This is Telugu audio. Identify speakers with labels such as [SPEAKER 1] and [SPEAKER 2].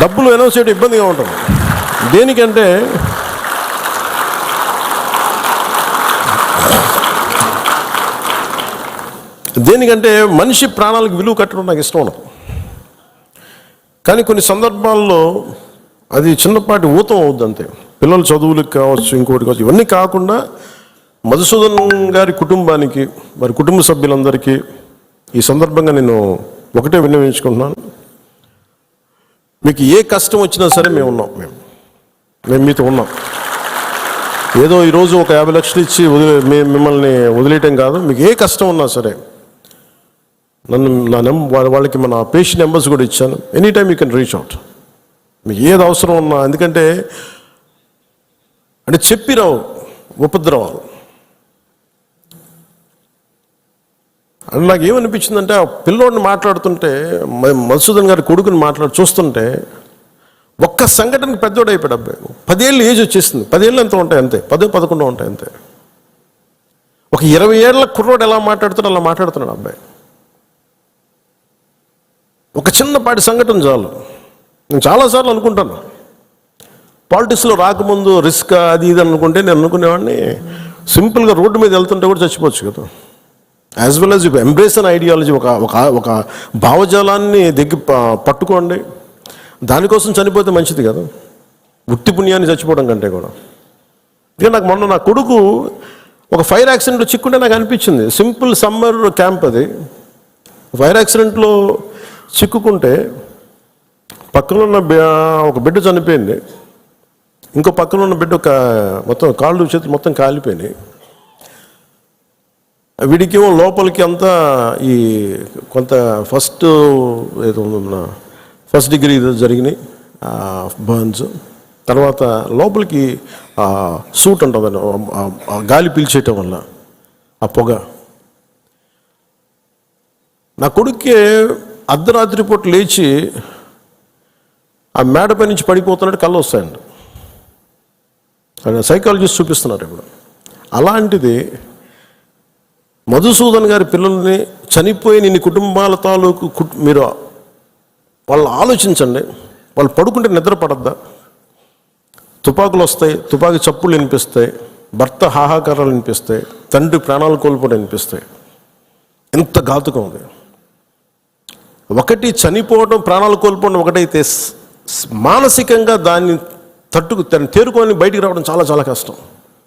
[SPEAKER 1] డబ్బులు అనౌన్స్ చేయడం ఇబ్బందిగా ఉంటుంది. దేనికంటే దేనికంటే మనిషి ప్రాణాలకు విలువ కట్టడం నాకు ఇష్టం ఉండదు. కానీ కొన్ని సందర్భాల్లో అది చిన్నపాటి ఊతం అవుద్ది అంతే. పిల్లల చదువులకు కావచ్చు ఇంకోటి కావచ్చు ఇవన్నీ కాకుండా మధుసూదన్ గారి కుటుంబానికి వారి కుటుంబ సభ్యులందరికీ ఈ సందర్భంగా నేను ఒకటే విన్నవించుకుంటున్నాను. మీకు ఏ కష్టం వచ్చినా సరే మేము ఉన్నాం మేము. మేము మీతో ఉన్నాం. ఏదో ఈరోజు ఒక యాభై లక్షలు ఇచ్చి వదిలే మిమ్మల్ని వదిలేయటం కాదు. మీకు ఏ కష్టం ఉన్నా సరే నన్ను నా నెం వాళ్ళ- వాళ్ళకి మన పేషెంట్ నెంబర్స్ కూడా ఇచ్చాను. Any time you can reach out. మీకు ఏది అవసరం ఉన్నా ఎందుకంటే అంటే చెప్పిరావు ఉపద్రవాలు. నాకు ఏమనిపించిందంటే ఆ పిల్లోడిని మాట్లాడుతుంటే మధుసూదన్ గారి కొడుకుని మాట్లాడు చూస్తుంటే ఒక్క సంఘటనకి పెద్దోడు అయిపోయాడు అబ్బాయి. పదేళ్ళు ఏజ్ వచ్చేసింది. పదేళ్ళు ఎంత ఉంటాయి అంతే. పదో పదకొండు ఉంటాయి అంతే. ఒక ఇరవై ఏళ్ళ కుర్రోడు ఎలా మాట్లాడుతున్నాడు అలా మాట్లాడుతున్నాడు అబ్బాయి. ఒక చిన్నపాటి సంఘటన చాలు. నేను చాలాసార్లు అనుకుంటాను. పాలిటిక్స్లో రాకముందు రిస్క్ అది ఇది అనుకుంటే నేను అనుకునేవాడిని. సింపుల్గా రోడ్డు మీద వెళ్తుంటే కూడా చచ్చిపోవచ్చు కదా. As well as you embrace an ideology ఒక ఒక ఒక భావజాలాన్ని దగ్గర పట్టుకోండి. దానికోసం చనిపోతే మంచిది కదా. ఉత్తి పుణ్యాన్ని చచ్చిపోవడం కంటే కూడా. ఇక నాకు మొన్న నా కొడుకు ఒక ఫైర్ యాక్సిడెంట్లో చిక్కుంటే నాకు అనిపించింది. సింపుల్ సమ్మర్ క్యాంప్ అది. ఫైర్ యాక్సిడెంట్లో చిక్కుకుంటే పక్కన ఉన్న ఒక బిడ్డ చనిపోయింది. ఇంకో పక్కన ఉన్న బిడ్డ ఒక మొత్తం కాళ్ళు చేతులు మొత్తం కాలిపోయినాయి. వీడికేమో లోపలికి అంతా ఈ కొంత ఫస్ట్ ఏదో మన ఫస్ట్ డిగ్రీ జరిగినాయి బర్న్స్ తర్వాత లోపలికి సూట్ ఉంటుంది గాలి పీల్చేయటం వల్ల ఆ పొగ. నా కొడుక్కి అర్ధరాత్రి పూట లేచి ఆ మేడపై నుంచి పడిపోతున్నట్టు కళ్ళు వస్తాయండి సైకాలజిస్ట్ చూపిస్తున్నారు ఇప్పుడు. అలాంటిది మధుసూదన్ గారి పిల్లల్ని చనిపోయిన ఇన్ని కుటుంబాల తాలూకు మీరు వాళ్ళు ఆలోచించండి. వాళ్ళు పడుకుంటే నిద్ర పడద్దా? తుపాకులు వస్తాయి తుపాకు చప్పులు వినిపిస్తాయి భర్త హాహాకారాలు వినిపిస్తాయి తండ్రి ప్రాణాలు కోల్పోవడం వినిపిస్తాయి. ఎంత ఘాతుకం ఉంది ఒకటి చనిపోవడం ప్రాణాలు కోల్పోవడం ఒకటైతే మానసికంగా దాన్ని తట్టుకు తను తేరుకొని బయటికి రావడం చాలా చాలా కష్టం.